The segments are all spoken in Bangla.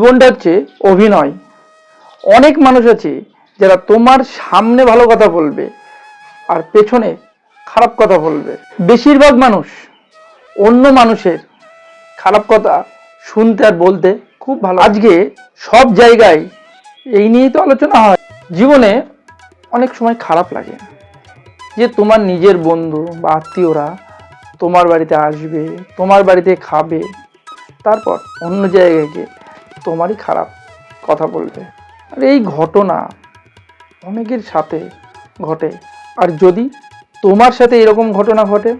জীবনটা হচ্ছে অভিনয়। অনেক মানুষ আছে যারা তোমার সামনে ভালো কথা বলবে আর পেছনে খারাপ কথা বলবে। বেশিরভাগ মানুষ অন্য মানুষের খারাপ কথা শুনতে আর বলতে খুব ভালো। আজকে সব জায়গায় এই নিয়েই তো আলোচনা হয়। জীবনে অনেক সময় খারাপ লাগে যে তোমার নিজের বন্ধু বা আত্মীয়রা তোমার বাড়িতে আসবে তোমার বাড়িতে খাবে তারপর অন্য জায়গায় গিয়ে তোমারই খারাপ কথা বলবে। আর এই ঘটনা অনেকের সাথে ঘটে। আর যদি তোমার সাথে এরকম ঘটনা ঘটে,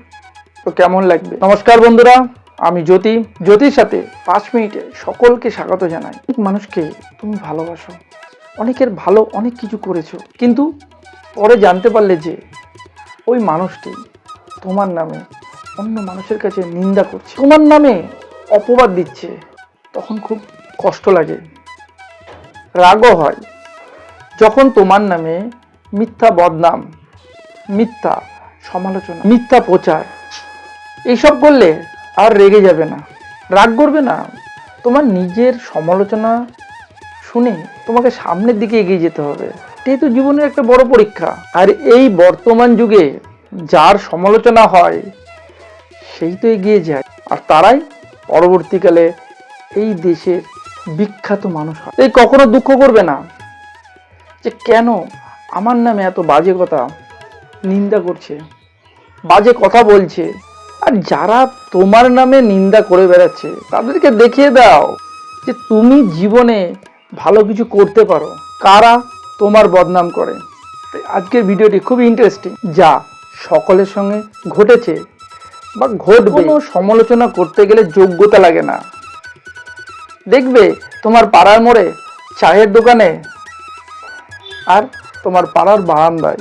তো কেমন লাগবে? নমস্কার বন্ধুরা, আমি জ্যোতি। জ্যোতির সাথে পাঁচ মিনিটে সকলকে স্বাগত জানাই। অনেক মানুষকে তুমি ভালোবাসো, অনেকের ভালো অনেক কিছু করেছ, কিন্তু পরে জানতে পারলে যে ওই মানুষটি তোমার নামে অন্য মানুষের কাছে নিন্দা করছে। তোমার নামে অপবাদ দিচ্ছে। তখন খুব কষ্ট লাগে, রাগও হয়। যখন তোমার নামে মিথ্যা বদনাম, মিথ্যা সমালোচনা, মিথ্যা প্রচার এইসব করলে আর রেগে যাবে না। রাগ করবে না। তোমার নিজের সমালোচনা শুনে তোমাকে সামনের দিকে এগিয়ে যেতে হবে। এটাই তো জীবনের একটা বড় পরীক্ষা। আর এই বর্তমান যুগে যার সমালোচনা হয়, সেই তো এগিয়ে যায়। আর তারাই পরবর্তীকালে এই দেশের বিখ্যাত মানুষ হয়। এই কখনো দুঃখ করবে না যে কেন আমার নামে এত বাজে কথা নিন্দা করছে, বাজে কথা বলছে। আর যারা তোমার নামে নিন্দা করে বেড়াচ্ছে, তাদেরকে দেখিয়ে দাও যে তুমি জীবনে ভালো কিছু করতে পারো। কারা তোমার বদনাম করে? আজকের ভিডিওটি খুব ইন্টারেস্টিং যা সকলের সঙ্গে ঘটেছে বা ঘটবে। সমালোচনা করতে গেলে যোগ্যতা লাগে না। দেখবে তোমার পাড়ার মোড়ে চায়ের দোকানে আর তোমার পাড়ার বারান্দায়।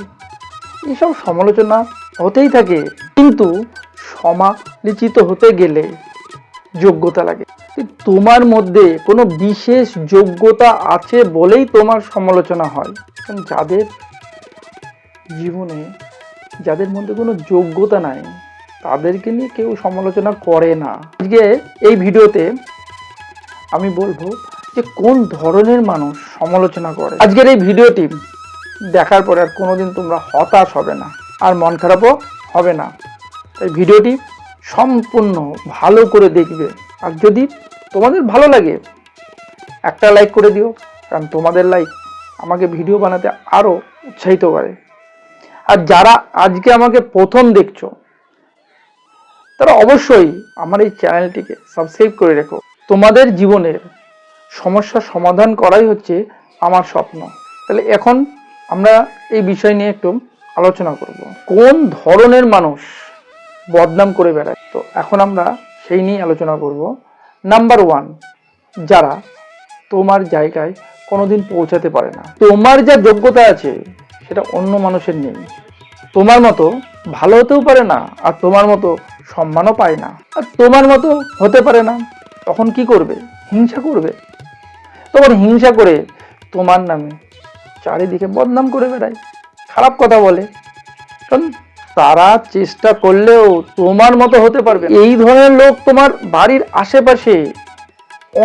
এইসব সমালোচনা হতেই থাকে, কিন্তু সমালোচিত হতে গেলে যোগ্যতা লাগে। তোমার মধ্যে কোনো বিশেষ যোগ্যতা আছে বলেই তোমার সমালোচনা হয়। যাদের জীবনে, যাদের মধ্যে কোনো যোগ্যতা নাই, তাদেরকে নিয়ে কেউ সমালোচনা করে না। আজকে এই ভিডিওতে আমি বলব যে কোন ধরনের মানুষ সমালোচনা করে। আজকের এই ভিডিওটি দেখার পরে আর কোনোদিন তোমরা হতাশ হবে না আর মন খারাপও হবে না। তাই ভিডিওটি সম্পূর্ণ ভালো করে দেখবে। আর যদি তোমাদের ভালো লাগে, একটা লাইক করে দিও, কারণ তোমাদের লাইক আমাকে ভিডিও বানাতে আরও উৎসাহিত করে। আর যারা আজকে আমাকে প্রথম দেখছ, তারা অবশ্যই আমার এই চ্যানেলটিকে সাবস্ক্রাইব করে রেখো। তোমাদের জীবনের সমস্যার সমাধান করাই হচ্ছে আমার স্বপ্ন। তাহলে এখন আমরা এই বিষয় নিয়ে একটু আলোচনা করব। কোন ধরনের মানুষ বদনাম করে বেড়ায়? তো এখন আমরা সেই নিয়ে আলোচনা করব। নাম্বার ওয়ান যারা তোমার জায়গায় কোনোদিন পৌঁছাতে পারে না। তোমার যা যোগ্যতা আছে, সেটা অন্য মানুষের নেই। তোমার মতো ভালো হতেও পারে না, আর তোমার মতো সম্মানও পায় না। আর তোমার মতো হতে পারে না। তখন কি করবে? হিংসা করবে? তখন হিংসা করে তোমার নামে চারিদিকে বদনাম করে বেড়ায়, খারাপ কথা বলে। কারণ তারা চেষ্টা করলেও তোমার মতো হতে পারবে এই ধরনের লোক তোমার বাড়ির আশেপাশে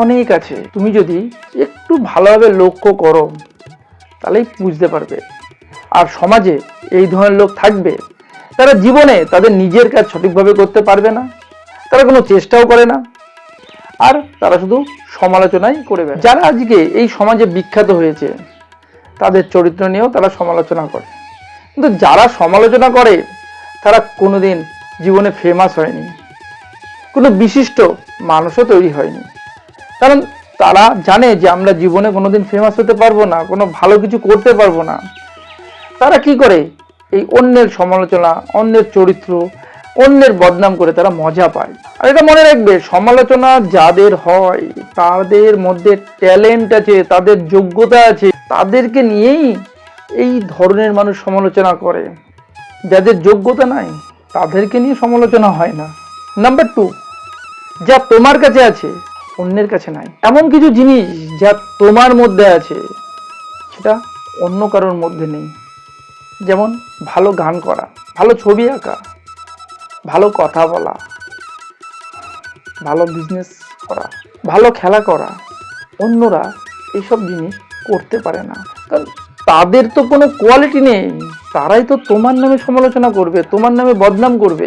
অনেক আছে। তুমি যদি একটু ভালোভাবে লক্ষ্য করো, তাহলেই বুঝতে পারবে। আর সমাজে এই ধরনের লোক থাকবে, তারা জীবনে তাদের নিজের কাজ সঠিকভাবে করতে পারবে না। তারা কোনো চেষ্টাও করে না। আর তারা শুধু সমালোচনাই করে যারা আজকে এই সমাজে বিখ্যাত হয়েছে, তাদের চরিত্র নিয়েও তারা সমালোচনা করে। কিন্তু যারা সমালোচনা করে, তারা কোনোদিন জীবনে ফেমাস হয়নি। কোনো বিশিষ্ট মানুষও তৈরি হয়নি। কারণ তারা জানে যে আমরা জীবনে কোনোদিন ফেমাস হতে পারব না, কোনো ভালো কিছু করতে পারব না। তারা কি করে? এই অন্যের সমালোচনা, অন্যের চরিত্র অন্যের বদনাম করে তারা মজা পায়। আর এটা মনে রাখবে, সমালোচনা যাদের হয়, তাদের মধ্যে ট্যালেন্ট আছে, তাদের যোগ্যতা আছে, তাদেরকে নিয়েই এই ধরনের মানুষ সমালোচনা করে। যাদের যোগ্যতা নাই, তাদেরকে নিয়ে সমালোচনা হয় না। নাম্বার টু যা তোমার কাছে আছে, অন্যের কাছে নাই। এমন কিছু জিনিস যা তোমার মধ্যে আছে, সেটা অন্য কারোর মধ্যে নেই। যেমন, ভালো গান করা, ভালো ছবি আঁকা ভালো কথা বলা, ভালো বিজনেস করা, ভালো খেলা করা, অন্যরা এইসব জিনিস করতে পারে না। কারণ তাদের তো কোনো কোয়ালিটি নেই। তারাই তো তোমার নামে সমালোচনা করবে, তোমার নামে বদনাম করবে।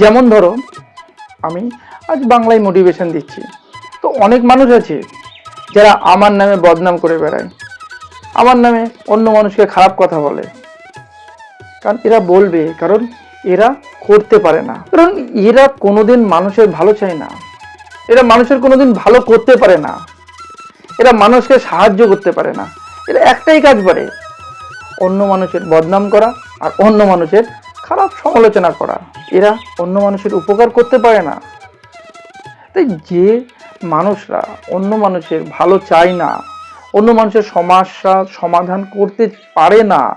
যেমন ধরো, আমি আজ বাংলায় মোটিভেশন দিচ্ছি। তো অনেক মানুষ আছে যারা আমার নামে বদনাম করে বেড়ায়, আমার নামে অন্য মানুষকে খারাপ কথা বলে। কারণ এরা বলবে, কারণ এরা করতে পারে না। কারণ এরা কোনোদিন মানুষের ভালো চায় না। এরা মানুষের কোনোদিন ভালো করতে পারে না। এরা মানুষকে সাহায্য করতে পারে না। এরা একটাই কাজ পারে অন্য মানুষের বদনাম করা আর অন্য মানুষের খারাপ সমালোচনা করা। এরা অন্য মানুষের উপকার করতে পারে না। তাই যে মানুষরা অন্য মানুষের ভালো চায় না, অন্য মানুষের সমস্যা সমাধান করতে পারে না,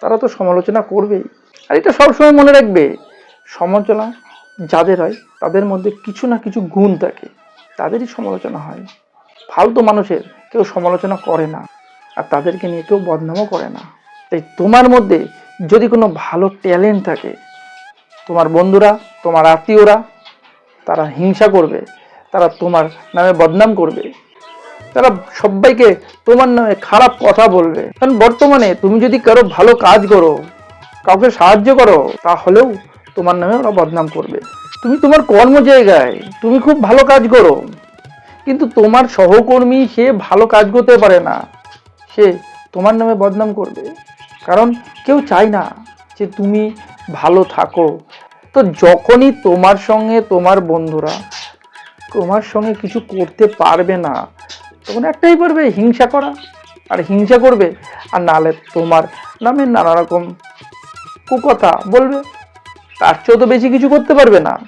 তারা তো সমালোচনা করবেই। আর এটা সবসময় মনে রাখবে, সমালোচনা যাদের হয়, তাদের মধ্যে কিছু না কিছু গুণ থাকে। তাদেরই সমালোচনা হয়। ফালতু মানুষের কেউ সমালোচনা করে না, আর তাদেরকে নিয়ে কেউ বদনামও করে না। তাই তোমার মধ্যে যদি কোনো ভালো ট্যালেন্ট থাকে, তোমার বন্ধুরা, তোমার আত্মীয়রা, তারা হিংসা করবে, তারা তোমার নামে বদনাম করবে, তারা সবাইকে তোমার নামে খারাপ কথা বলবে। কারণ বর্তমানে তুমি যদি কারও ভালো কাজ করো কাউকে সাহায্য করো, তাহলেও তোমার নামে ওরা বদনাম করবে। তুমি তোমার কর্ম জায়গায় তুমি খুব ভালো কাজ করো, কিন্তু তোমার সহকর্মী সে ভালো কাজ করতে পারে না। সে তোমার নামে বদনাম করবে। কারণ কেউ চায় না যে তুমি ভালো থাকো। তো যখনই তোমার সঙ্গে তোমার বন্ধুরা তোমার সঙ্গে কিছু করতে পারবে না, তখন একটাই পারবে হিংসা করা। আর হিংসা করবে, আর নালে তোমার নামে নানা রকম কুকথা বলবে? তার চেয়েও তো বেশি কিছু করতে পারবে না।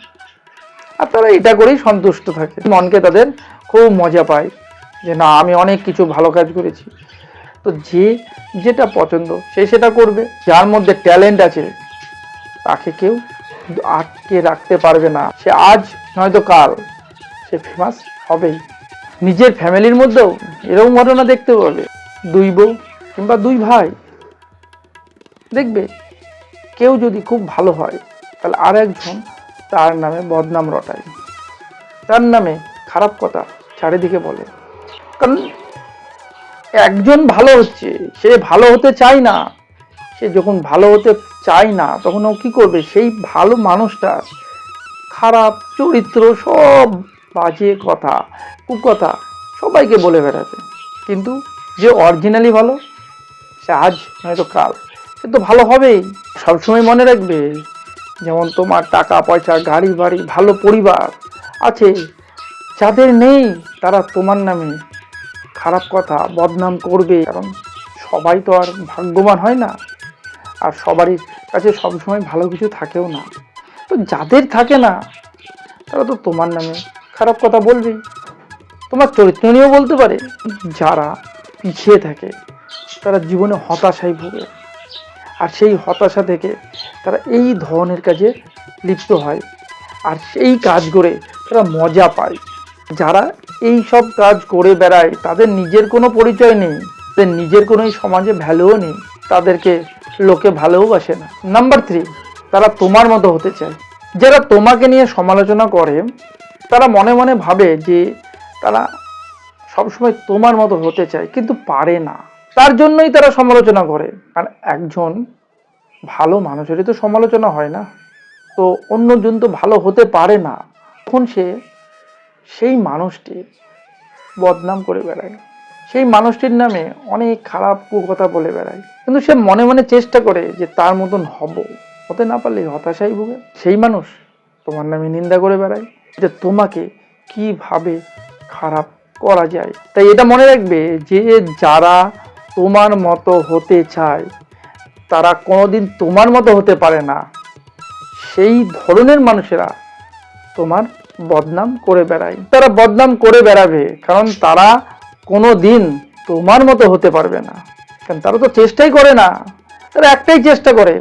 আর তারা এটা করেই সন্তুষ্ট থাকে। মনকে তাদের খুব মজা পায় যে, না, আমি অনেক কিছু ভালো কাজ করেছি। তো যে যেটা পছন্দ, সে সেটা করবে। যার মধ্যে ট্যালেন্ট আছে, তাকে কেউ আটকে রাখতে পারবে না। সে আজ নয়তো কাল, সে ফেমাস হবেই। নিজের ফ্যামিলির মধ্যেও এরকম ঘটনা দেখতে পাবে। দুই বউ কিংবা দুই ভাই। দেখবে কেউ যদি খুব ভালো হয়, তাহলে আর একজন তার নামে বদনাম রটায়। তার নামে খারাপ কথা চারিদিকে বলে। কারণ একজন ভালো হচ্ছে, সে ভালো হতে চায় না। সে যখন ভালো হতে চায় না, তখন ও কী করবে? সেই ভালো মানুষটা খারাপ, চরিত্র, সব বাজে কথা, কুকথা সবাইকে বলে বেড়াবে। কিন্তু যে অরিজিনালি ভালো, সে আজ নয়তো কাল সে তো ভালো হবেই। সবসময় মনে রাখবে, যেমন তোমার টাকা, পয়সা, গাড়ি, বাড়ি, ভালো পরিবার আছে। যাদের নেই, তারা তোমার নামে খারাপ কথা বদনাম করবে, কারণ সবাই তো আর ভাগ্যবান হয় না। আর সবারই কাছে সবসময় ভালো কিছু থাকেও না। তো যাদের থাকে না, তারা তো তোমার নামে খারাপ কথা বলবেই। তোমার চরিত্র নিয়েও বলতে পারে, যারা পিছিয়ে থাকে, তারা জীবনে হতাশায় ভোগে। আর সেই হতাশা থেকে তারা এই ধরনের কাজে লিপ্ত হয়। আর সেই কাজ করে তারা মজা পায়। যারা এই সব কাজ করে বেড়ায়, তাদের নিজের কোনো পরিচয় নেই, তাদের নিজের কোনো সমাজে ভ্যালুও নেই, তাদেরকে লোকে ভালোবাসে না। নাম্বার থ্রি তারা তোমার মতো হতে চায়। যারা তোমাকে নিয়ে সমালোচনা করে, তারা মনে মনে ভাবে যে তারা সবসময় তোমার মতো হতে চায়, কিন্তু পারে না। তার জন্যই তারা সমালোচনা করে। কারণ একজন ভালো মানুষেরই তো সমালোচনা হয় না। তো অন্যজন তো ভালো হতে পারে না। তখন সে সেই মানুষটির বদনাম করে বেড়ায়। সেই মানুষটির নামে অনেক খারাপ কুকথা বলে বেড়ায়। কিন্তু সে মনে মনে চেষ্টা করে যে তার মতন হব। হতে না পারলে হতাশাই ভুগে। সেই মানুষ তোমার নামে নিন্দা করে বেড়ায় যে তোমাকে কীভাবে খারাপ করা যায়। তাই এটা মনে রাখবে যে যারা তোমার মতো হতে চায় তারা কোনোদিন তোমার মতো হতে পারে না। সেই ধরনের মানুষেরা তোমার বদনাম করে বেড়ায়। তারা বদনাম করে বেড়াবে, কারণ তারা কোনো দিন তোমার মতো হতে পারবে না। কারণ তারা তো চেষ্টাই করে না। তারা একটাই চেষ্টা করে,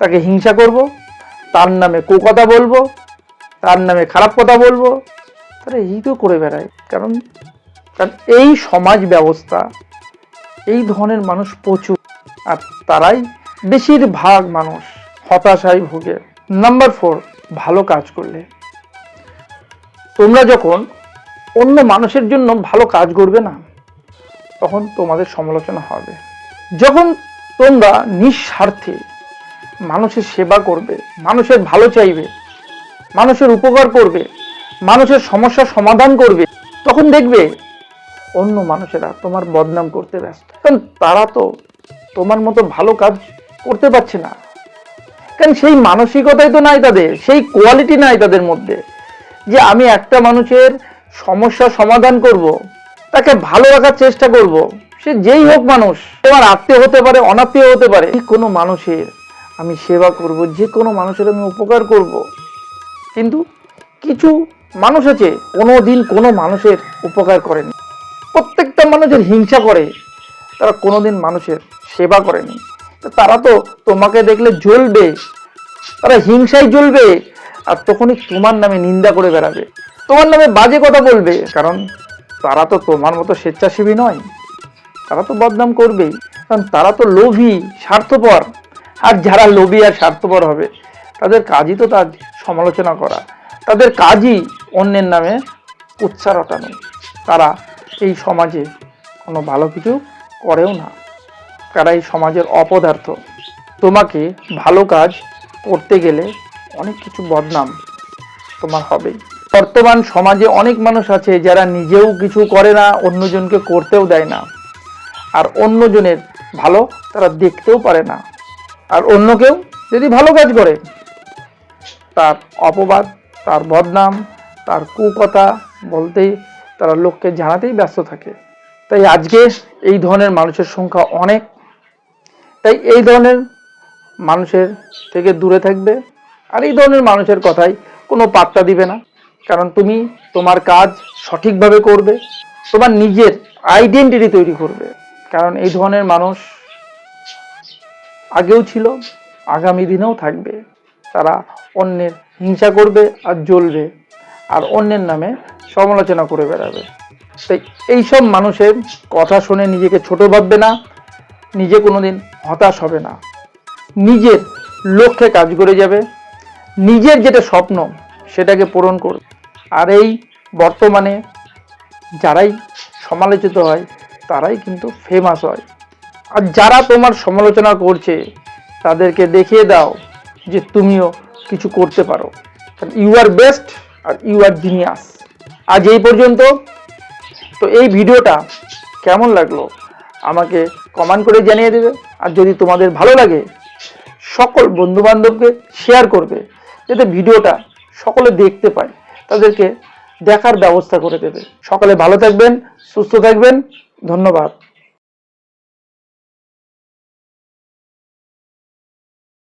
তাকে হিংসা করব, তার নামে কুকথা বলব, তার নামে খারাপ কথা বলব। তারা এই তো করে বেড়ায়, কারণ কারণ এই সমাজ ব্যবস্থা এই ধরনের মানুষ প্রচুর। আর তারাই বেশিরভাগ মানুষ হতাশায় ভোগে। নাম্বার ফোর, ভালো কাজ করলে। তোমরা যখন অন্য মানুষের জন্য ভালো কাজ করবে না, তখন তোমাদের সমালোচনা হবে। যখন তোমরা নিঃস্বার্থে মানুষের সেবা করবে, মানুষের ভালো চাইবে, মানুষের উপকার করবে, মানুষের সমস্যার সমাধান করবে, তখন দেখবে অন্য মানুষেরা তোমার বদনাম করতে ব্যস্ত। কারণ তারা তো তোমার মতো ভালো কাজ করতে পারছে না। কারণ সেই মানসিকতাই তো নাই তাদের, সেই কোয়ালিটি নাই তাদের মধ্যে। যে আমি একটা মানুষের সমস্যা সমাধান করব, তাকে ভালো রাখার চেষ্টা করব, সে যেই হোক মানুষ, তোমার আত্মীয় হতে পারে, অনাত্মীয় হতে পারে, যে কোনো মানুষের আমি সেবা করব, যে কোনো মানুষের আমি উপকার করব। কিন্তু কিছু মানুষ আছে, কোনো দিন কোনো মানুষের উপকার করেনি। প্রত্যেকটা মানুষের হিংসা করে, তারা কোনোদিন মানুষের সেবা করেনি। তারা তো তোমাকে দেখলে জ্বলবে, তারা হিংসায় জ্বলবে, আর তখনই তোমার নামে নিন্দা করে বেড়াবে। তোমার নামে বাজে কথা বলবে, কারণ তারা তো তোমার মতো স্বেচ্ছাসেবী নয়। তারা তো বদনাম করবেই, কারণ তারা তো লোভী, স্বার্থপর। আর যারা লোভী আর স্বার্থপর হবে, তাদের কাজই তো তার সমালোচনা করা। তাদের কাজই অন্যের নামে উৎসাহ রটানো তারা এই সমাজে কোনো ভালো কিছু করেও না। তারা এই সমাজের অপদার্থ? তোমাকে ভালো কাজ করতে গেলে অনেক কিছু বদনাম তোমার হবে। বর্তমান সমাজে অনেক মানুষ আছে যারা নিজেও কিছু করে না, অন্যজনকে করতেও দেয় না। আর অন্যজনের ভালো তারা দেখতেও পারে না। আর অন্য কেউ যদি ভালো কাজ করে, তার অপবাদ, তার বদনাম, তার কুকথা বলতেই তারা লোককে জানাতেই ব্যস্ত থাকে। তাই আজকে এই ধরনের মানুষের সংখ্যা অনেক। তাই এই ধরনের মানুষের থেকে দূরে থাকবে। আর এই ধরনের মানুষের কথাই কোনো পাত্তা দিবে না। কারণ তুমি তোমার কাজ সঠিকভাবে করবে। তোমার নিজের আইডেন্টিটি তৈরি করবে। কারণ এই ধরনের মানুষ আগেও ছিল, আগামী দিনেও থাকবে। তারা অন্যের হিংসা করবে আর জ্বলবে। আর অন্যের নামে সমালোচনা করে বেড়াবে। তাই এইসব মানুষের কথা শুনে নিজেকে ছোট ভাববে না, নিজে কোনো দিন হতাশ হবে না। নিজের লক্ষ্যে কাজ করে যাবে, নিজের যেটা স্বপ্ন সেটাকে পূরণ করবে আর এই বর্তমানে যারাই সমালোচিত হয়, তারাই কিন্তু ফেমাস হয়। আর যারা তোমার সমালোচনা করছে, তাদেরকে দেখিয়ে দাও যে তুমিও কিছু করতে পারো। ইউ আর বেস্ট আর ইউ আর জিনিয়াস আজ এই পর্যন্ত। তো এই ভিডিওটা কেমন লাগল আমাকে কমেন্ট করে জানিয়ে দেবে। আর যদি তোমাদের ভালো লাগে, সকল বন্ধু বান্ধবকে শেয়ার করবে, যাতে ভিডিওটা সকলে দেখতে পায়, তাদেরকে দেখার ব্যবস্থা করে দেবে। সকলে ভালো থাকবেন, সুস্থ থাকবেন, ধন্যবাদ।